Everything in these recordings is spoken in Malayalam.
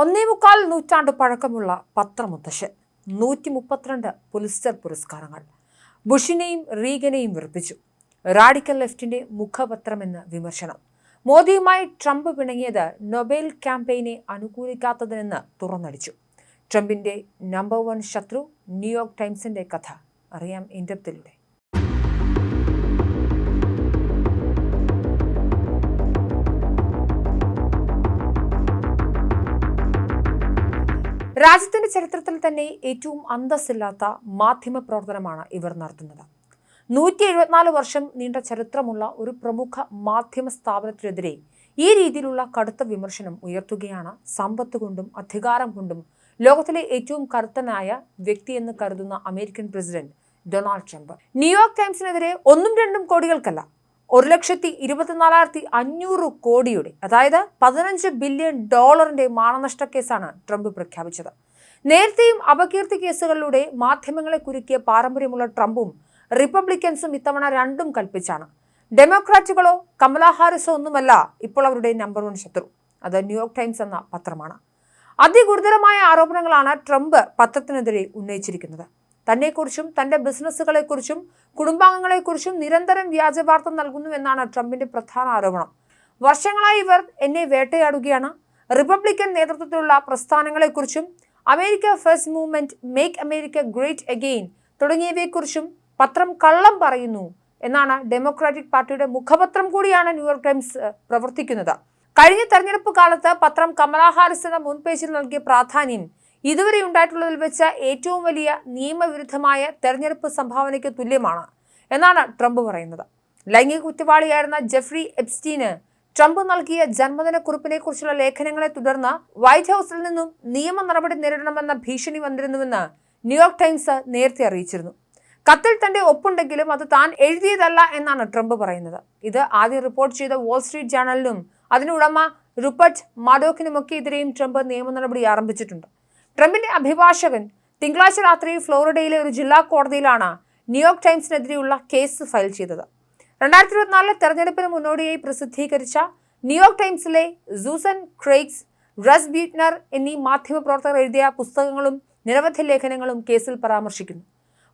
ഒന്നേ മുക്കാൽ നൂറ്റാണ്ട് പഴക്കമുള്ള പത്രമുത്തശ്ശൻ. നൂറ്റി മുപ്പത്തിരണ്ട് പുലിസ്റ്റർ പുരസ്കാരങ്ങൾ. ബുഷിനെയും റീഗനെയും വെറുപ്പിച്ചു. റാഡിക്കൽ ലെഫ്റ്റിന്റെ മുഖപത്രമെന്ന് വിമർശനം. മോദിയുമായി ട്രംപ് പിണങ്ങിയത് നൊബേൽ ക്യാമ്പയിനെ അനുകൂലിക്കാത്തതിനെന്ന് തുറന്നടിച്ചു. ട്രംപിന്റെ നമ്പർ വൺ ശത്രു ന്യൂയോർക്ക് ടൈംസിന്റെ കഥ അറിയാം ഇൻഡപ്തിലൂടെ. രാജ്യത്തിന്റെ ചരിത്രത്തിൽ തന്നെ ഏറ്റവും അന്തസ്സില്ലാത്ത മാധ്യമ പ്രവർത്തനമാണ് ഇവർ നടത്തുന്നത്. നൂറ്റി എഴുപത്തിനാല് വർഷം നീണ്ട ചരിത്രമുള്ള ഒരു പ്രമുഖ മാധ്യമ സ്ഥാപനത്തിനെതിരെ ഈ രീതിയിലുള്ള കടുത്ത വിമർശനം ഉയർത്തുകയാണ് സമ്പത്ത് കൊണ്ടും അധികാരം കൊണ്ടും ലോകത്തിലെ ഏറ്റവും കരുത്തനായ വ്യക്തിയെന്ന് കരുതുന്ന American president Donald Trump. New York ടൈംസിനെതിരെ ഒന്നും രണ്ടും കോടികൾക്കല്ല ഒരു ലക്ഷത്തി ഇരുപത്തിനാലായിരത്തി അഞ്ഞൂറ് കോടിയുടെ അതായത് പതിനഞ്ച് ബില്യൺ ഡോളറിന്റെ മാനനഷ്ട കേസാണ് ട്രംപ് പ്രഖ്യാപിച്ചത്. നേരത്തെയും അപകീർത്തി കേസുകളിലൂടെ മാധ്യമങ്ങളെ കുരുക്കിയ പാരമ്പര്യമുള്ള ട്രംപും റിപ്പബ്ലിക്കൻസും ഇത്തവണ രണ്ടും കൽപ്പിച്ചാണ്. ഡെമോക്രാറ്റുകളോ കമലാ ഹാരിസോ ഒന്നുമല്ല ഇപ്പോൾ അവരുടെ നമ്പർ വൺ ശത്രു. അത് ന്യൂയോർക്ക് ടൈംസ് എന്ന പത്രമാണ്. അതിഗുരുതരമായ ആരോപണങ്ങളാണ് ട്രംപ് പത്രത്തിനെതിരെ ഉന്നയിച്ചിരിക്കുന്നത്. തന്നെക്കുറിച്ചും തന്റെ ബിസിനസ്സുകളെക്കുറിച്ചും കുടുംബാംഗങ്ങളെക്കുറിച്ചും നിരന്തരം വ്യാജ വ്യാജവാർത്ത നൽകുന്നുവെന്നാണ് ട്രംപിന്റെ പ്രധാന ആരോപണം. വർഷങ്ങളായി ഇവർ എന്നെ വേട്ടയാടുകയാണ്. റിപ്പബ്ലിക്കൻ നേതൃത്വത്തിലുള്ള പ്രസ്ഥാനങ്ങളെക്കുറിച്ചും America first movement make America great again തുടങ്ങിയവയെക്കുറിച്ചും പത്രം കള്ളം പറയുന്നു എന്നാണ് ഡെമോക്രാറ്റിക് പാർട്ടിയുടെ മുഖപത്രം കൂടിയാണ് ന്യൂയോർക്ക് ടൈംസ് പ്രവർത്തിക്കുന്നത്. കഴിഞ്ഞ തെരഞ്ഞെടുപ്പ് കാലത്ത് പത്രം കമലാ ഹാരിസ് എന്ന മുൻ പേജിൽ നൽകിയ പ്രാധാന്യം ഇതുവരെ ഉണ്ടായിട്ടുള്ളതിൽ വെച്ച ഏറ്റവും വലിയ നിയമവിരുദ്ധമായ തെരഞ്ഞെടുപ്പ് സംഭാവനയ്ക്ക് തുല്യമാണ് എന്നാണ് ട്രംപ് പറയുന്നത്. ലൈംഗിക കുറ്റവാളിയായിരുന്ന ജെഫ്രി എപ്സ്റ്റീന് ട്രംപ് നൽകിയ ജന്മദിന കുറിപ്പിനെ കുറിച്ചുള്ള ലേഖനങ്ങളെ തുടർന്ന് വൈറ്റ് ഹൗസിൽ നിന്നും നിയമ നടപടി നേരിടണമെന്ന ഭീഷണി വന്നിരുന്നുവെന്ന് ന്യൂയോർക്ക് ടൈംസ് നേരത്തെ അറിയിച്ചിരുന്നു. കത്തിൽ തന്റെ ഒപ്പുണ്ടെങ്കിലും അത് താൻ എഴുതിയതല്ല എന്നാണ് ട്രംപ് പറയുന്നത്. ഇത് ആദ്യം റിപ്പോർട്ട് ചെയ്ത വാൾസ്ട്രീറ്റ് ജേണലിനും അതിനുടമ റുപ്പർട്ട് മാഡോക്കിനുമൊക്കെ എതിരെയും ട്രംപ് നിയമ നടപടി ആരംഭിച്ചിട്ടുണ്ട്. ട്രംപിന്റെ അഭിഭാഷകൻ തിങ്കളാഴ്ച രാത്രി ഫ്ലോറിഡയിലെ ഒരു ജില്ലാ കോടതിയിലാണ് ന്യൂയോർക്ക് ടൈംസിനെതിരെയുള്ള കേസ് ഫയൽ ചെയ്തത്. രണ്ടായിരത്തി ഇരുപത്തിനാലിലെ തെരഞ്ഞെടുപ്പിന് മുന്നോടിയായി പ്രസിദ്ധീകരിച്ച ന്യൂയോർക്ക് ടൈംസിലെ സൂസൻ ക്രെയ്ഗ്സ് റസ് ബ്യൂട്ട്നർ എന്നീ മാധ്യമപ്രവർത്തകർ എഴുതിയ പുസ്തകങ്ങളും നിരവധി ലേഖനങ്ങളും കേസിൽ പരാമർശിക്കുന്നു.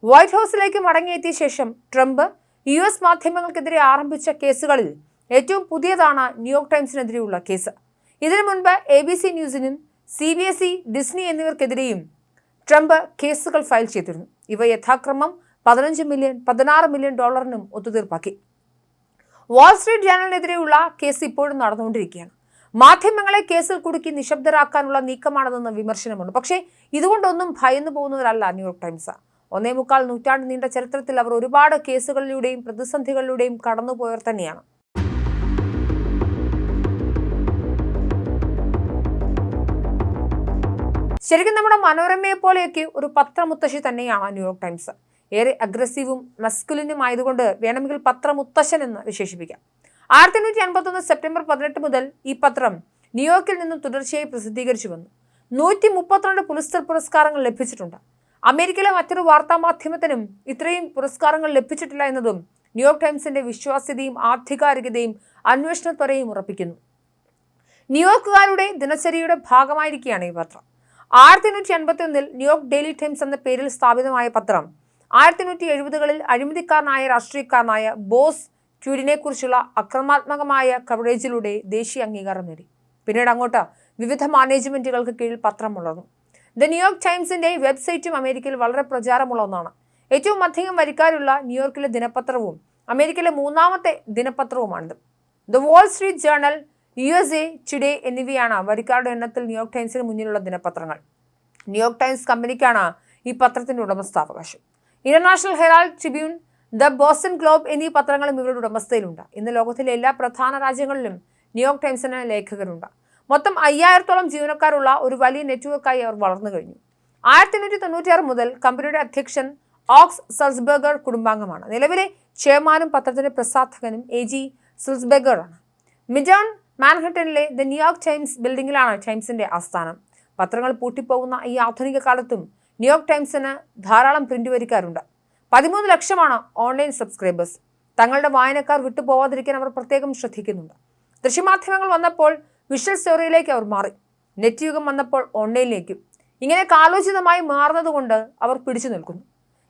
വൈറ്റ് ഹൗസിലേക്ക് മടങ്ങിയെത്തിയ ശേഷം ട്രംപ് യു എസ് മാധ്യമങ്ങൾക്കെതിരെ ആരംഭിച്ച കേസുകളിൽ ഏറ്റവും പുതിയതാണ് ന്യൂയോർക്ക് ടൈംസിനെതിരെയുള്ള കേസ്. ഇതിനു മുൻപ് എ ബി സി ന്യൂസിനും സി ബി എസ് ഇ ഡിസ്നി എന്നിവർക്കെതിരെയും ട്രംപ് കേസുകൾ ഫയൽ ചെയ്തിരുന്നു. ഇവ യഥാക്രമം പതിനഞ്ച് മില്യൺ പതിനാറ് മില്യൺ ഡോളറിനും ഒത്തുതീർപ്പാക്കി. വാൾസ്ട്രീറ്റ് ജേണലിനെതിരെയുള്ള കേസ് ഇപ്പോഴും നടന്നുകൊണ്ടിരിക്കുകയാണ്. മാധ്യമങ്ങളെ കേസിൽ കുടുക്കി നിശബ്ദരാക്കാനുള്ള നീക്കമാണെന്ന വിമർശനമുണ്ട്. പക്ഷേ ഇതുകൊണ്ടൊന്നും ഭയന്നു പോകുന്നവരല്ല ന്യൂയോർക്ക് ടൈംസ് ഒന്നേ മുക്കാൽ നൂറ്റാണ്ട് നീണ്ട ചരിത്രത്തിൽ അവർ ഒരുപാട് കേസുകളിലൂടെയും പ്രതിസന്ധികളിലൂടെയും കടന്നുപോയവർ തന്നെയാണ്. ശരിക്കും നമ്മുടെ മനോരമയെ പോലെയൊക്കെ ഒരു പത്രമുത്തശ്ശി തന്നെയാണ് ന്യൂയോർക്ക് ടൈംസ്. ഏറെ അഗ്രസീവും മസ്കുലിനും ആയതുകൊണ്ട് വേണമെങ്കിൽ പത്രമുത്തശ്ശൻ എന്ന് വിശേഷിപ്പിക്കാം. ആയിരത്തി എണ്ണൂറ്റി അൻപത്തൊന്ന് സെപ്റ്റംബർ പതിനെട്ട് മുതൽ ഈ പത്രം ന്യൂയോർക്കിൽ നിന്നും തുടർച്ചയായി പ്രസിദ്ധീകരിച്ചു വന്നു. നൂറ്റി മുപ്പത്തിരണ്ട് പുലിസ്റ്റർ പുരസ്കാരങ്ങൾ ലഭിച്ചിട്ടുണ്ട്. അമേരിക്കയിലെ മറ്റൊരു വാർത്താ മാധ്യമത്തിനും ഇത്രയും പുരസ്കാരങ്ങൾ ലഭിച്ചിട്ടില്ല എന്നതും ന്യൂയോർക്ക് ടൈംസിന്റെ വിശ്വാസ്യതയും ആധികാരികതയും അന്വേഷണത്വരയും ഉറപ്പിക്കുന്നു. ന്യൂയോർക്കുകാരുടെ ദിനചര്യയുടെ ഭാഗമായിരിക്കുകയാണ് ഈ പത്രം. ആയിരത്തി എണ്ണൂറ്റി അൻപത്തി ഒന്നിൽ ന്യൂയോർക്ക് ഡെയിലി ടൈംസ് എന്ന പേരിൽ സ്ഥാപിതമായ പത്രം. ആയിരത്തി എണ്ണൂറ്റി എഴുപതുകളിൽ അഴിമതിക്കാരനായ രാഷ്ട്രീയക്കാരനായ ബോസ് ക്യൂരിനെ കുറിച്ചുള്ള അക്രമാത്മകമായ കവറേജിലൂടെ ദേശീയ അംഗീകാരം നേടി. പിന്നീട് അങ്ങോട്ട് വിവിധ മാനേജ്മെന്റുകൾക്ക് കീഴിൽ പത്രം വളർന്നു ദ ന്യൂയോർക്ക് ടൈംസിന്റെ വെബ്സൈറ്റും അമേരിക്കയിൽ വളരെ പ്രചാരമുള്ള ഒന്നാണ്. ഏറ്റവും അധികം വരിക്കാരുള്ള ന്യൂയോർക്കിലെ ദിനപത്രവും അമേരിക്കയിലെ മൂന്നാമത്തെ ദിനപത്രവുമാണിത്. The Wall Street Journal U S A today എന്നിവയാണ് വരിക്കാരുടെ എണ്ണത്തിൽ ന്യൂയോർക്ക് ടൈംസിന് മുന്നിലുള്ള ദിനപത്രങ്ങൾ. ന്യൂയോർക്ക് ടൈംസ് കമ്പനിക്കാണ് ഈ പത്രത്തിന്റെ ഉടമസ്ഥാവകാശം. International Herald Tribune the Boston Globe എന്നീ പത്രങ്ങളും ഇവരുടെ ഉടമസ്ഥയിലുണ്ട്. ഇന്ന് ലോകത്തിലെ എല്ലാ പ്രധാന രാജ്യങ്ങളിലും ന്യൂയോർക്ക് ടൈംസിന് ലേഖകരുണ്ട്. മൊത്തം അയ്യായിരത്തോളം ജീവനക്കാരുള്ള ഒരു വലിയ നെറ്റ്വർക്കായി അവർ വളർന്നു കഴിഞ്ഞു. ആയിരത്തി എണ്ണൂറ്റി തൊണ്ണൂറ്റിയാറ് മുതൽ കമ്പനിയുടെ അധ്യക്ഷൻ ഓക്സ് സൽസ്ബർഗർ കുടുംബാംഗമാണ്. നിലവിലെ ചെയർമാനും പത്രത്തിന്റെ പ്രസാധകനും എ ജി ആണ് മിഡോൺ മാൻഹട്ടനിലെ ദ ന്യൂയോർക്ക് ടൈംസ് ബിൽഡിംഗിലാണ് ടൈംസിന്റെ ആസ്ഥാനം. പത്രങ്ങൾ പൂട്ടിപ്പോകുന്ന ഈ ആധുനിക കാലത്തും ന്യൂയോർക്ക് ടൈംസിന് ധാരാളം പ്രിന്റ് വരിക്കാരുണ്ട്. പതിമൂന്ന് ലക്ഷമാണ് ഓൺലൈൻ സബ്സ്ക്രൈബേഴ്സ്. തങ്ങളുടെ വായനക്കാർ വിട്ടുപോവാതിരിക്കാൻ അവർ പ്രത്യേകം ശ്രദ്ധിക്കുന്നുണ്ട്. ദൃശ്യമാധ്യമങ്ങൾ വന്നപ്പോൾ വിഷ്വൽ സ്റ്റോറിയിലേക്ക് അവർ മാറി. നെറ്റ് യുഗം വന്നപ്പോൾ ഓൺലൈനിലേക്കും. ഇങ്ങനെ കാലോചിതമായി മാറുന്നതുകൊണ്ട് അവർ പിടിച്ചു നിൽക്കുന്നു.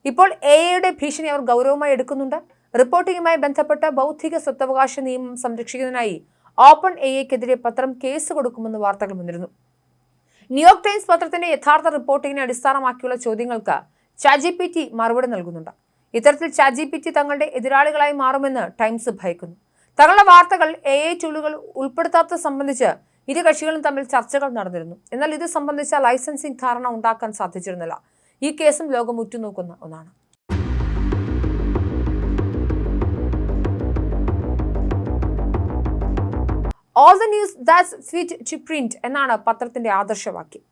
ഇപ്പോൾ എ ഐയുടെ ഭീഷണി അവർ ഗൗരവമായി എടുക്കുന്നുണ്ട്. റിപ്പോർട്ടിങ്ങുമായി ബന്ധപ്പെട്ട ബൗദ്ധിക സ്വത്തവകാശ നിയമം സംരക്ഷിക്കുന്നതിനായി ഓപ്പൺ എ എക്കെതിരെ പത്രം കേസ് കൊടുക്കുമെന്ന് വാർത്തകൾ വന്നിരുന്നു. ന്യൂയോർക്ക് ടൈംസ് പത്രത്തിന്റെ യഥാർത്ഥ റിപ്പോർട്ടിങ്ങിനെ അടിസ്ഥാനമാക്കിയുള്ള ചോദ്യങ്ങൾക്ക് ചാജി പി ടി മറുപടി നൽകുന്നുണ്ട്. ഇത്തരത്തിൽ ചാജി പി ടി തങ്ങളുടെ എതിരാളികളായി മാറുമെന്ന് ടൈംസ് ഭയക്കുന്നു. തങ്ങളുടെ വാർത്തകൾ എ ഐ ടൂളുകൾ ഉൾപ്പെടുത്താത്തത് സംബന്ധിച്ച് ഇരു കക്ഷികളും തമ്മിൽ ചർച്ചകൾ നടന്നിരുന്നു. എന്നാൽ ഇത് സംബന്ധിച്ച ലൈസൻസിംഗ് ധാരണ ഉണ്ടാക്കാൻ സാധിച്ചിരുന്നില്ല. ഈ കേസും ലോകം ഉറ്റുനോക്കുന്ന ഒന്നാണ്. All the news that's fit to print എന്നാണ് പത്രത്തിന്റെ ആദർശവാക്യം.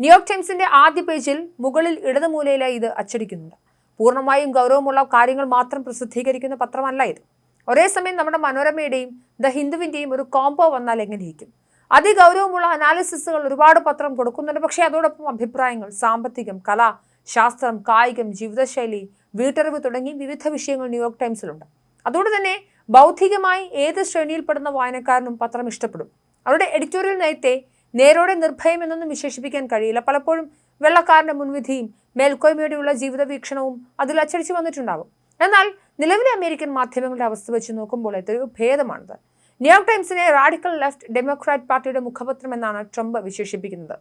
ന്യൂയോർക്ക് ടൈംസിന്റെ ആദ്യ പേജിൽ മുകളിൽ ഇടതുമൂലയിലായി ഇത് അച്ചടിക്കുന്നുണ്ട്. പൂർണമായും ഗൗരവമുള്ള കാര്യങ്ങൾ മാത്രം പ്രസിദ്ധീകരിക്കുന്ന പത്രമല്ല ഇത്. ഒരേ സമയം നമ്മുടെ മനോരമയുടെയും ദ ഹിന്ദുവിന്റെയും ഒരു കോംബോ വന്നാൽ എങ്ങനെയിരിക്കും അതിഗൗരവമുള്ള അനാലിസിസുകൾ ഒരുപാട് പത്രം കൊടുക്കുന്നുണ്ട്. പക്ഷേ അതോടൊപ്പം അഭിപ്രായങ്ങൾ സാമ്പത്തികം കല ശാസ്ത്രം കായികം ജീവിതശൈലി വീട്ടറിവ് തുടങ്ങി വിവിധ വിഷയങ്ങൾ ന്യൂയോർക്ക് ടൈംസിലുണ്ട് അതുകൊണ്ട് തന്നെ ബൗദ്ധികമായി ഏത് ശ്രേണിയിൽപ്പെടുന്ന വായനക്കാരനും പത്രം ഇഷ്ടപ്പെടും. അവരുടെ എഡിറ്റോറിയൽ നയത്തെ നേരോടെ നിർഭയം എന്നൊന്നും വിശേഷിപ്പിക്കാൻ കഴിയില്ല. പലപ്പോഴും വെള്ളക്കാരന്റെ മുൻവിധിയും മേൽക്കോയ്മയോടെയുള്ള ജീവിത വീക്ഷണവും അതിൽ അച്ചടിച്ചു വന്നിട്ടുണ്ടാവും. എന്നാൽ നിലവിലെ അമേരിക്കൻ മാധ്യമങ്ങളുടെ അവസ്ഥ വെച്ച് നോക്കുമ്പോൾ എത്രയോ ഭേദമാണിത്. ന്യൂയോർക്ക് ടൈംസിനെ റാഡിക്കൽ ലെഫ്റ്റ് ഡെമോക്രാറ്റ് പാർട്ടിയുടെ മുഖപത്രം എന്നാണ് ട്രംപ് വിശേഷിപ്പിക്കുന്നത്.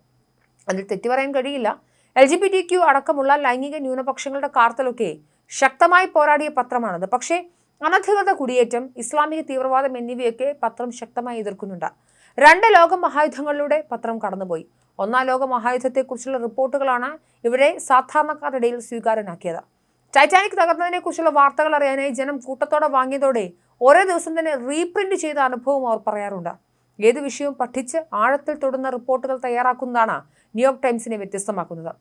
അതിൽ തെറ്റി പറയാൻ കഴിയില്ല. L G B T Q അടക്കമുള്ള ലൈംഗിക ന്യൂനപക്ഷങ്ങളുടെ കാർത്തലൊക്കെ ശക്തമായി പോരാടിയ പത്രമാണത്. പക്ഷേ അനധികൃത കുടിയേറ്റം ഇസ്ലാമിക തീവ്രവാദം എന്നിവയൊക്കെ പത്രം ശക്തമായി എതിർക്കുന്നുണ്ട്. രണ്ട് ലോക മഹായുദ്ധങ്ങളിലൂടെ പത്രം കടന്നുപോയി. ഒന്നാം ലോക മഹായുദ്ധത്തെക്കുറിച്ചുള്ള റിപ്പോർട്ടുകളാണ് ഇവരെ സാധാരണക്കാരുടെ ഇടയിൽ സ്വീകാര്യനാക്കിയത്. ടൈറ്റാനിക് തകർന്നതിനെക്കുറിച്ചുള്ള വാർത്തകൾ അറിയാനായി ജനം കൂട്ടത്തോടെ വാങ്ങിയതോടെ ഒരേ ദിവസം തന്നെ റീപ്രിന്റ് ചെയ്ത അനുഭവം അവർ പറയാറുണ്ട്. ഏത് വിഷയവും പഠിച്ച് ആഴത്തിൽ തൊടുന്ന റിപ്പോർട്ടുകൾ തയ്യാറാക്കുന്നതാണ് ന്യൂയോർക്ക് ടൈംസിനെ വ്യത്യസ്തമാക്കുന്നത്.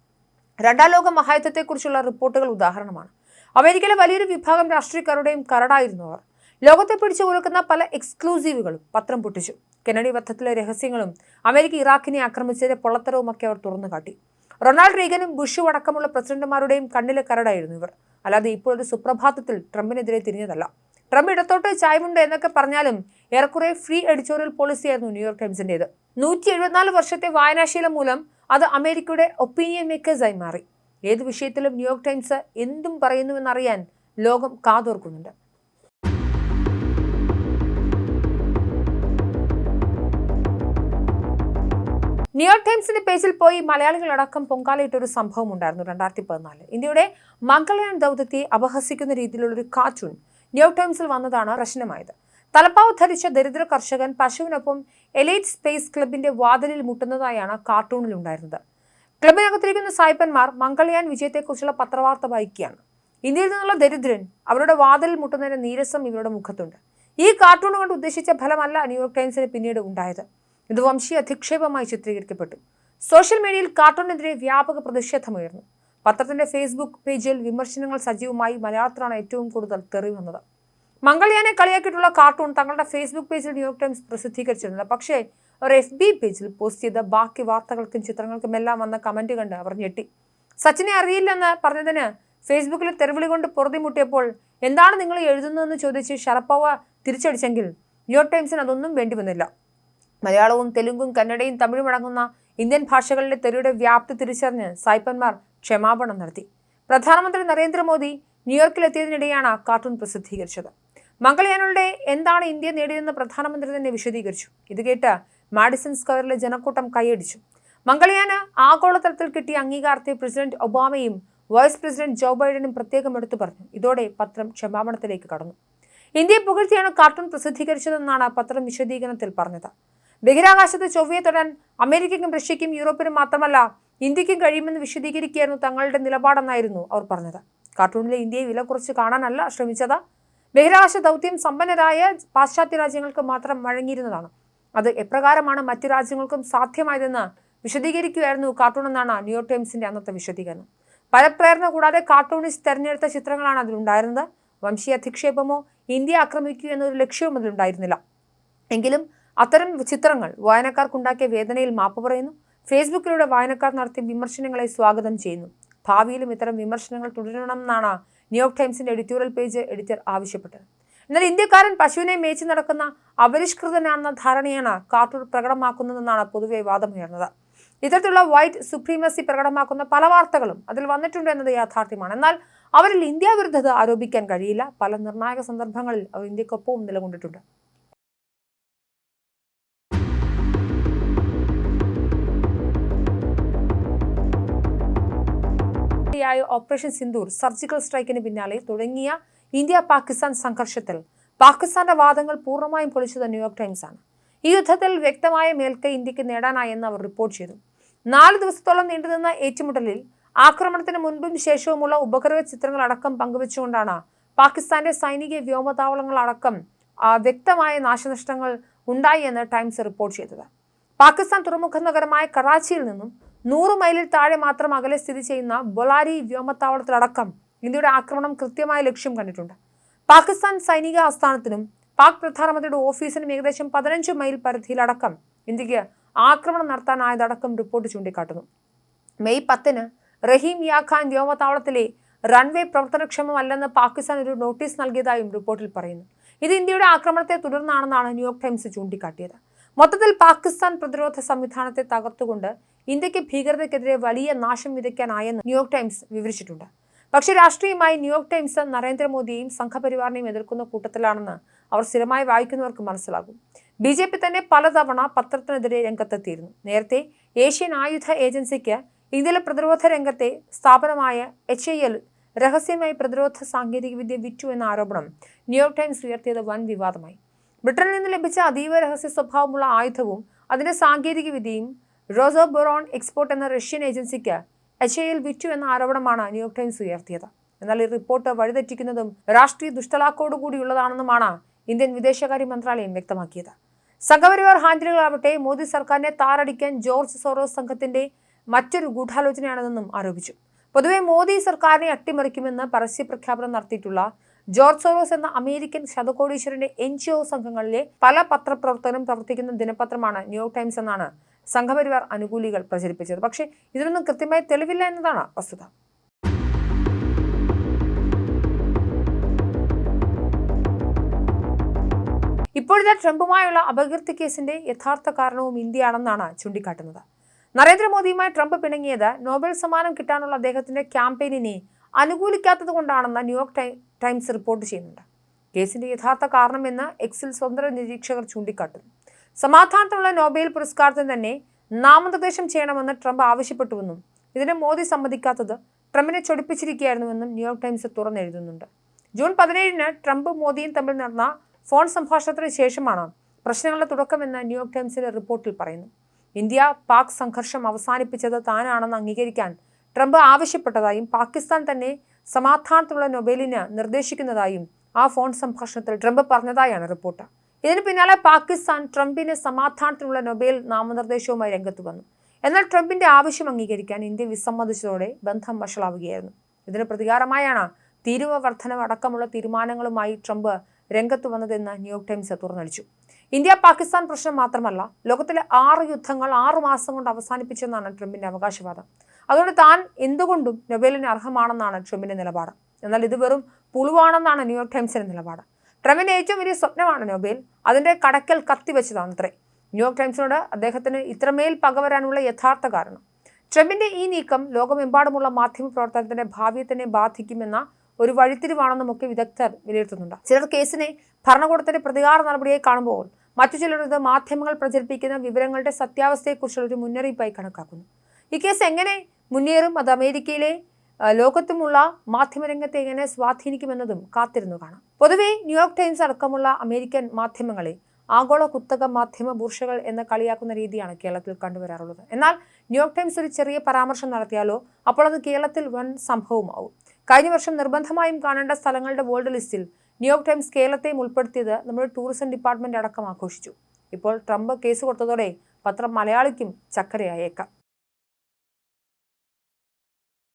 രണ്ടാം ലോക മഹായുദ്ധത്തെക്കുറിച്ചുള്ള റിപ്പോർട്ടുകൾ ഉദാഹരണമാണ്. അമേരിക്കയിലെ വലിയൊരു വിഭാഗം രാഷ്ട്രീയക്കാരുടെയും കരടായിരുന്നു അവർ. ലോകത്തെ പിടിച്ചു കുലുക്കുന്ന പല എക്സ്ക്ലൂസീവുകളും പത്രം പൊട്ടിച്ചു. കെനഡി വധത്തിലെ രഹസ്യങ്ങളും അമേരിക്ക ഇറാഖിനെ ആക്രമിച്ചതിന്റെ പൊള്ളത്തരവുമൊക്കെ അവർ തുറന്നു കാട്ടി. റൊണാൾഡ് റീഗനും ബുഷും അടക്കമുള്ള പ്രസിഡന്റുമാരുടെയും കണ്ണിലെ കരടായിരുന്നു ഇവർ. അല്ലാതെ ഇപ്പോൾ ഒരു സുപ്രഭാതത്തിൽ ട്രംപിനെതിരെ തിരിഞ്ഞതല്ല. ട്രംപ് ഇടത്തോട്ട് ചായവുണ്ട് എന്നൊക്കെ പറഞ്ഞാലും ഏറെക്കുറെ ഫ്രീ എഡിറ്റോറിയൽ പോളിസിയായിരുന്നു ന്യൂയോർക്ക് ടൈംസിന്റേത്. നൂറ്റി എഴുപത്തിനാല് വർഷത്തെ വായനാശീലം മൂലം അത് അമേരിക്കയുടെ ഒപ്പീനിയൻ മേക്കേഴ്സായി മാറി. ഏത് വിഷയത്തിലും ന്യൂയോർക്ക് ടൈംസ് എന്തും പറയുന്നുവെന്നറിയാൻ ലോകം കാതോർക്കുന്നുണ്ട്. ന്യൂയോർക്ക് ടൈംസിന്റെ പേജിൽ പോയി മലയാളികളടക്കം പൊങ്കാലയിട്ട ഒരു സംഭവം ഉണ്ടായിരുന്നു രണ്ടായിരത്തി പതിനാല് ഇന്ത്യയുടെ മംഗളയാൻ ദൗത്യത്തെ അപഹസിക്കുന്ന രീതിയിലുള്ള ഒരു കാർട്ടൂൺ ന്യൂയോർക്ക് ടൈംസിൽ വന്നതാണ് പ്രശ്നമായത്. തലപ്പാവ് ധരിച്ച ദരിദ്ര കർഷകൻ പശുവിനൊപ്പം എലൈറ്റ് സ്പേസ് ക്ലബിന്റെ വാതിലിൽ മുട്ടുന്നതായാണ് കാർട്ടൂണിൽ ഉണ്ടായിരുന്നത് ക്ലബിനകത്തിരിക്കുന്ന സായിപ്പന്മാർ മംഗൾയാൻ വിജയത്തെക്കുറിച്ചുള്ള പത്രവാർത്ത വായിക്കുകയാണ്. ഇന്ത്യയിൽ നിന്നുള്ള ദരിദ്രൻ അവരുടെ വാതിലിൽ മുട്ടുന്നതിന്റെ നീരസം ഇവരുടെ മുഖത്തുണ്ട്. ഈ കാർട്ടൂൺ കൊണ്ട് ഉദ്ദേശിച്ച ഫലമല്ല ന്യൂയോർക്ക് ടൈംസിന് പിന്നീട് ഉണ്ടായത്. ഇത് വംശീയ അധിക്ഷേപമായി ചിത്രീകരിക്കപ്പെട്ടു. സോഷ്യൽ മീഡിയയിൽ കാർട്ടൂണിനെതിരെ വ്യാപക പ്രതിഷേധമുയർന്നു. പത്രത്തിന്റെ ഫേസ്ബുക്ക് പേജിൽ വിമർശനങ്ങൾ സജീവമായി മലയാളത്തിലാണ് ഏറ്റവും കൂടുതൽ തെറി വന്നത്. മംഗൾയാനെ കളിയാക്കിയിട്ടുള്ള കാർട്ടൂൺ തങ്ങളുടെ ഫേസ്ബുക്ക് പേജിൽ ന്യൂയോർക്ക് ടൈംസ് പ്രസിദ്ധീകരിച്ചിരുന്നില്ല. പക്ഷേ ഒരു എഫ് ബി പേജിൽ പോസ്റ്റ് ചെയ്ത ബാക്കി വാർത്തകൾക്കും ചിത്രങ്ങൾക്കും എല്ലാം വന്ന കമന്റ് കണ്ട് അവർ ഞെട്ടി. സച്ചിനെ അറിയില്ലെന്ന് പറഞ്ഞതിന് ഫേസ്ബുക്കിൽ തെരുവിളി കൊണ്ട് പൊറുതിമുട്ടിയപ്പോൾ എന്താണ് നിങ്ങൾ എഴുതുന്നതെന്ന് ചോദിച്ച് ശരപ്പവ തിരിച്ചടിച്ചെങ്കിൽ ന്യൂയോർക്ക് ടൈംസിന് അതൊന്നും വേണ്ടി വന്നില്ല. മലയാളവും തെലുങ്കും കന്നഡയും തമിഴും അടങ്ങുന്ന ഇന്ത്യൻ ഭാഷകളിലെ തെറിയുടെ വ്യാപ്തി തിരിച്ചറിഞ്ഞ് സായിപ്പന്മാർ ക്ഷമാപണം നടത്തി. പ്രധാനമന്ത്രി നരേന്ദ്രമോദി ന്യൂയോർക്കിലെത്തിയതിനിടെയാണ് കാർട്ടൂൺ പ്രസിദ്ധീകരിച്ചത്. മംഗളയാനുകളുടെ എന്താണ് ഇന്ത്യ നേടിയതെന്ന് പ്രധാനമന്ത്രി തന്നെ വിശദീകരിച്ചു. ഇത് കേട്ട് മാഡിസൺ സ്ക്വയറിലെ ജനക്കൂട്ടം കൈയടിച്ചു. മംഗളയാന് ആഗോളതലത്തിൽ കിട്ടിയ അംഗീകാരത്തെ പ്രസിഡന്റ് ഒബാമയും വൈസ് പ്രസിഡന്റ് ജോ ബൈഡനും പ്രത്യേകം എടുത്തു പറഞ്ഞു. ഇതോടെ പത്രം ക്ഷമാപണത്തിലേക്ക് കടന്നു. ഇന്ത്യയെ പുകഴ്ത്തിയാണ് കാർട്ടൂൺ പ്രസിദ്ധീകരിച്ചതെന്നാണ് പത്രം വിശദീകരണത്തിൽ പറഞ്ഞത്. ബഹിരാകാശത്ത് ചൊവ്വയെ തൊടാൻ അമേരിക്കയ്ക്കും റഷ്യയ്ക്കും യൂറോപ്പിനും മാത്രമല്ല ഇന്ത്യക്കും കഴിയുമെന്ന് വിശദീകരിക്കുകയായിരുന്നു തങ്ങളുടെ നിലപാടെന്നായിരുന്നു അവർ പറഞ്ഞത്. കാർട്ടൂണിലെ ഇന്ത്യയെ വില കുറച്ച് കാണാനല്ല ശ്രമിച്ചത്. ബഹിരാകാശ ദൗത്യം സമ്പന്നരായ പാശ്ചാത്യ രാജ്യങ്ങൾക്ക് മാത്രം വഴങ്ങിയിരുന്നതാണ്. അത് എപ്രകാരമാണ് മറ്റു രാജ്യങ്ങൾക്കും സാധ്യമായതെന്ന് വിശദീകരിക്കുകയായിരുന്നു കാർട്ടൂൺ എന്നാണ് ന്യൂയോർക്ക് ടൈംസിന്റെ അന്നത്തെ വിശദീകരണം. പരപ്രേരണ കൂടാതെ കാർട്ടൂണിസ്റ്റ് തെരഞ്ഞെടുത്ത ചിത്രങ്ങളാണ് അതിലുണ്ടായിരുന്നത്. വംശീയ അധിക്ഷേപമോ ഇന്ത്യ ആക്രമിക്കൂ എന്നൊരു ലക്ഷ്യവും അതിലുണ്ടായിരുന്നില്ല. എങ്കിലും അത്തരം ചിത്രങ്ങൾ വായനക്കാർക്കുണ്ടാക്കിയ വേദനയിൽ മാപ്പ് പറയുന്നു. ഫേസ്ബുക്കിലൂടെ വായനക്കാർ നടത്തിയ വിമർശനങ്ങളെ സ്വാഗതം ചെയ്യുന്നു. ഭാവിയിലും ഇത്തരം വിമർശനങ്ങൾ തുടരണമെന്നാണ് ന്യൂയോർക്ക് ടൈംസിന്റെ എഡിറ്റോറിയൽ പേജ് എഡിറ്റർ ആവശ്യപ്പെട്ടത്. എന്നാൽ ഇന്ത്യക്കാരൻ പശുവിനെ മേച്ചു നടക്കുന്ന അപരിഷ്കൃതനാണെന്ന ധാരണയാണ് കാർട്ടൂർ പ്രകടമാക്കുന്നതെന്നാണ് പൊതുവെ വാദമുയർന്നത്. ഇത്തരത്തിലുള്ള വൈറ്റ് സുപ്രീമസി പ്രകടമാക്കുന്ന പല വാർത്തകളും അതിൽ വന്നിട്ടുണ്ട് എന്നത് യാഥാർത്ഥ്യമാണ്. എന്നാൽ അവരിൽ ഇന്ത്യ വിരുദ്ധത ആരോപിക്കാൻ കഴിയില്ല. പല നിർണായക സന്ദർഭങ്ങളിൽ അവർ ഇന്ത്യക്കൊപ്പവും നിലകൊണ്ടിട്ടുണ്ട്. ായ ഓപ്പറേഷൻ സിന്ദൂർ സർജിക്കൽ സ്ട്രൈക്കിന് പിന്നാലെ തുടങ്ങിയ ഇന്ത്യ പാകിസ്ഥാൻ സംഘർഷത്തിൽ. പാകിസ്ഥാന്റെ വാദങ്ങൾ പൂർണമായും പൊളിച്ചത് ന്യൂയോർക്ക് ടൈംസ് ആണ്. ഈ യുദ്ധത്തിൽ വ്യക്തമായ മേൽക്കൈ ഇന്ത്യയ്ക്ക് നേടാനായെന്ന് അവർ റിപ്പോർട്ട് ചെയ്തു. നാല് ദിവസത്തോളം നീണ്ടുനിന്ന ഏറ്റുമുട്ടലിൽ ആക്രമണത്തിന് മുൻപും ശേഷവുമുള്ള ഉപഗ്രഹ ചിത്രങ്ങൾ അടക്കം പങ്കുവച്ചുകൊണ്ടാണ് പാകിസ്ഥാന്റെ സൈനിക വ്യോമതാവളങ്ങളടക്കം അടക്കം വ്യക്തമായ നാശനഷ്ടങ്ങൾ ഉണ്ടായി എന്ന് ടൈംസ് റിപ്പോർട്ട് ചെയ്തത്. പാകിസ്ഥാൻ തുറമുഖ നഗരമായ കറാച്ചിയിൽ നിന്നും നൂറ് മൈലിൽ താഴെ മാത്രം അകലെ സ്ഥിതി ചെയ്യുന്ന ബൊലാരി വ്യോമത്താവളത്തിലടക്കം ഇന്ത്യയുടെ ആക്രമണം കൃത്യമായ ലക്ഷ്യം കണ്ടിട്ടുണ്ട്. പാകിസ്ഥാൻ സൈനിക ആസ്ഥാനത്തിനും പാക് പ്രധാനമന്ത്രിയുടെ ഓഫീസിനും ഏകദേശം പതിനഞ്ച് മൈൽ പരിധിയിലടക്കം ഇന്ത്യയ്ക്ക് ആക്രമണം നടത്താനായതടക്കം റിപ്പോർട്ട് ചൂണ്ടിക്കാട്ടുന്നു. മെയ് പത്തിന് റഹീം യാഖാൻ വ്യോമത്താവളത്തിലെ റൺവേ പ്രവർത്തനക്ഷമമല്ലെന്ന് പാകിസ്ഥാൻ ഒരു നോട്ടീസ് നൽകിയതായും റിപ്പോർട്ടിൽ പറയുന്നു. ഇത് ഇന്ത്യയുടെ ആക്രമണത്തെ തുടർന്നാണെന്നാണ് ന്യൂയോർക്ക് ടൈംസ് ചൂണ്ടിക്കാട്ടിയത്. മൊത്തത്തിൽ പാകിസ്ഥാൻ പ്രതിരോധ സംവിധാനത്തെ തകർത്തുകൊണ്ട് ഇന്ത്യയ്ക്ക് ഭീകരതയ്ക്കെതിരെ വലിയ നാശം വിതയ്ക്കാനായെന്ന് ന്യൂയോർക്ക് ടൈംസ് വിവരിച്ചിട്ടുണ്ട്. പക്ഷേ രാഷ്ട്രീയമായി ന്യൂയോർക്ക് ടൈംസ് നരേന്ദ്രമോദിയെയും സംഘപരിവാറിനെയും എതിർക്കുന്ന കൂട്ടത്തിലാണെന്ന് അവർ സ്ഥിരമായി വായിക്കുന്നവർക്ക് മനസ്സിലാകും. ബി ജെ പി തന്നെ പലതവണ പത്രത്തിനെതിരെ രംഗത്തെത്തിയിരുന്നു. നേരത്തെ ഏഷ്യൻ ആയുധ ഏജൻസിക്ക് ഇന്ത്യയിലെ പ്രതിരോധ രംഗത്തെ സ്ഥാപനമായ എച്ച് ഐ എൽ രഹസ്യമായി പ്രതിരോധ സാങ്കേതികവിദ്യ വിറ്റു എന്ന ആരോപണം ന്യൂയോർക്ക് ടൈംസ് ഉയർത്തിയത് വൻ വിവാദമായി. ബ്രിട്ടനിൽ നിന്ന് ലഭിച്ച അതീവ രഹസ്യ സ്വഭാവമുള്ള ആയുധവും അതിന്റെ സാങ്കേതികവിദ്യയും റോസോബൊറോൺ എക്സ്പോർട്ട് എന്ന റഷ്യൻ ഏജൻസിക്ക് എച്ച് എൽ വിറ്റു എന്ന ആരോപണമാണ് ന്യൂയോർക്ക് ടൈംസ് ഉയർത്തിയത്. എന്നാൽ ഈ റിപ്പോർട്ട് വഴിതെറ്റിക്കുന്നതും രാഷ്ട്രീയ ദുഷ്ടലാക്കോടുകൂടിയുള്ളതാണെന്നുമാണ് ഇന്ത്യൻ വിദേശകാര്യ മന്ത്രാലയം വ്യക്തമാക്കിയത്. സംഘപരിവാർ ഹാൻഡിലുകളാവട്ടെ മോദി സർക്കാരിനെ താറടിക്കാൻ ജോർജ് സോറോസ് സംഘത്തിന്റെ മറ്റൊരു ഗൂഢാലോചനയാണെന്നും ആരോപിച്ചു. പൊതുവെ മോദി സർക്കാരിനെ അട്ടിമറിക്കുമെന്ന് പരസ്യ പ്രഖ്യാപനം നടത്തിയിട്ടുള്ള ജോർജ് സോറോസ് എന്ന അമേരിക്കൻ ശതകോടീശ്വരന്റെ എൻ ജി ഒ സംഘങ്ങളിലെ പല പത്രപ്രവർത്തകരും പ്രവർത്തിക്കുന്ന ദിനപത്രമാണ് ന്യൂയോർക്ക് ടൈംസ് എന്നാണ് സംഘപരിവാർ അനുകൂലികൾ പ്രചരിപ്പിച്ചത്. പക്ഷേ ഇതിനൊന്നും കൃത്യമായി തെളിവില്ല എന്നതാണ് വസ്തുത. ഇപ്പോഴത്തെ ട്രംപുമായുള്ള അപകീർത്തി കേസിന്റെ യഥാർത്ഥ കാരണവും ഇന്ത്യയാണെന്നാണ് ചൂണ്ടിക്കാട്ടുന്നത്. നരേന്ദ്രമോദിയുമായി ട്രംപ് പിണങ്ങിയത് നോബൽ സമ്മാനം കിട്ടാനുള്ള അദ്ദേഹത്തിന്റെ ക്യാമ്പയിനിനെ അനുകൂലിക്കാത്തത് കൊണ്ടാണെന്ന് ന്യൂയോർക്ക് ടൈംസ് റിപ്പോർട്ട് ചെയ്യുന്നുണ്ട്. കേസിന്റെ യഥാർത്ഥ കാരണമെന്ന് എക്സിൽ സ്വതന്ത്ര നിരീക്ഷകർ ചൂണ്ടിക്കാട്ടുന്നു. സമാധാനത്തിനുള്ള നോബൽ പുരസ്കാരത്തിന് തന്നെ നാമനിർദ്ദേശം ചെയ്യണമെന്ന് ട്രംപ് ആവശ്യപ്പെട്ടുവെന്നും ഇതിന് മോദി സമ്മതിക്കാത്തത് ട്രംപിനെ ചൊടിപ്പിച്ചിരിക്കുകയായിരുന്നുവെന്നും ന്യൂയോർക്ക് ടൈംസ് തുറന്നെഴുതുന്നുണ്ട്. ജൂൺ പതിനേഴിന് ട്രംപ് മോദിയും തമ്മിൽ നടന്ന ഫോൺ സംഭാഷണത്തിന് ശേഷമാണ് പ്രശ്നങ്ങളുടെ തുടക്കമെന്ന് ന്യൂയോർക്ക് ടൈംസിലെ റിപ്പോർട്ടിൽ പറയുന്നു. ഇന്ത്യ പാക് സംഘർഷം അവസാനിപ്പിച്ചത് താനാണെന്ന് അംഗീകരിക്കാൻ ട്രംപ് ആവശ്യപ്പെട്ടതായും പാകിസ്ഥാൻ തന്നെ സമാധാനത്തിലുള്ള നൊബേലിന് നിർദ്ദേശിക്കുന്നതായും ആ ഫോൺ സംഭാഷണത്തിൽ ട്രംപ് പറഞ്ഞതായാണ് റിപ്പോർട്ട്. ഇതിന് പിന്നാലെ പാകിസ്ഥാൻ ട്രംപിന് സമാധാനത്തിനുള്ള നൊബേൽ നാമനിർദ്ദേശവുമായി രംഗത്ത് വന്നു. എന്നാൽ ട്രംപിന്റെ ആവശ്യം അംഗീകരിക്കാൻ ഇന്ത്യ വിസമ്മതിച്ചതോടെ ബന്ധം വഷളാവുകയായിരുന്നു. ഇതിന് പ്രതികാരമായാണ് തീരുവ വർധനം അടക്കമുള്ള തീരുമാനങ്ങളുമായി ട്രംപ് രംഗത്ത് വന്നതെന്ന് ന്യൂയോർക്ക് ടൈംസ് തുറന്നടിച്ചു. ഇന്ത്യ പാകിസ്ഥാൻ പ്രശ്നം മാത്രമല്ല ലോകത്തിലെ ആറ് യുദ്ധങ്ങൾ ആറു മാസം കൊണ്ട് അവസാനിപ്പിച്ചെന്നാണ് ട്രംപിന്റെ അവകാശവാദം. അതുകൊണ്ട് താൻ എന്തുകൊണ്ടും നൊബേലിന് അർഹമാണെന്നാണ് ട്രംപിന്റെ നിലപാട്. എന്നാൽ ഇത് വെറും പുളുവാണെന്നാണ് ന്യൂയോർക്ക് ടൈംസിന്റെ നിലപാട്. ട്രംപിന്റെ ഏറ്റവും വലിയ സ്വപ്നമാണ് നൊബേൽ. അതിന്റെ കടക്കൽ കത്തിവെച്ചതാണത്രേ ന്യൂയോർക്ക് ടൈംസിനോട് അദ്ദേഹത്തിന് ഇത്രമേൽ പകവരാനുള്ള യഥാർത്ഥ കാരണം. ട്രംപിന്റെ ഈ നീക്കം ലോകമെമ്പാടുമുള്ള മാധ്യമ പ്രവർത്തനത്തിന്റെ ഭാവിയെ തന്നെ ബാധിക്കുമെന്ന ഒരു വഴിത്തിരിവാണെന്നുമൊക്കെ വിദഗ്ധർ വിലയിരുത്തുന്നുണ്ട്. ചിലർ കേസിനെ ഭരണകൂടത്തിന്റെ പ്രതികാര നടപടിയായി കാണുമ്പോൾ മറ്റു ചിലർ ഇത് മാധ്യമങ്ങൾ പ്രചരിപ്പിക്കുന്ന വിവരങ്ങളുടെ സത്യാവസ്ഥയെക്കുറിച്ചുള്ള ഒരു മുന്നറിയിപ്പായി കണക്കാക്കുന്നു. ഈ കേസ് എങ്ങനെ മുന്നേറും? അത് അമേരിക്കയിലെ ലോകത്തുമുള്ള മാധ്യമരംഗത്തെ എങ്ങനെ സ്വാധീനിക്കുമെന്നതും കാത്തിരുന്നു കാണാം. പൊതുവെ ന്യൂയോർക്ക് ടൈംസ് അടക്കമുള്ള അമേരിക്കൻ മാധ്യമങ്ങളെ ആഗോള കുത്തക മാധ്യമ ബൂർഷകൾ എന്ന് കളിയാക്കുന്ന രീതിയാണ് കേരളത്തിൽ കണ്ടുവരാറുള്ളത്. എന്നാൽ ന്യൂയോർക്ക് ടൈംസ് ഒരു ചെറിയ പരാമർശം നടത്തിയാലോ അപ്പോൾ അത് കേരളത്തിൽ വൻ സംഭവമാവും കഴിഞ്ഞ വർഷം നിർബന്ധമായും കാണേണ്ട സ്ഥലങ്ങളുടെ വേൾഡ് ലിസ്റ്റിൽ ന്യൂയോർക്ക് ടൈംസ് കേരളത്തെയും ഉൾപ്പെടുത്തിയത് നമ്മുടെ ടൂറിസം ഡിപ്പാർട്ട്മെന്റ് അടക്കം ആഘോഷിച്ചു. ഇപ്പോൾ ട്രംപ് കേസ് കൊടുത്തതോടെ പത്രം മലയാളിക്കും ചക്കരയായേക്കാം.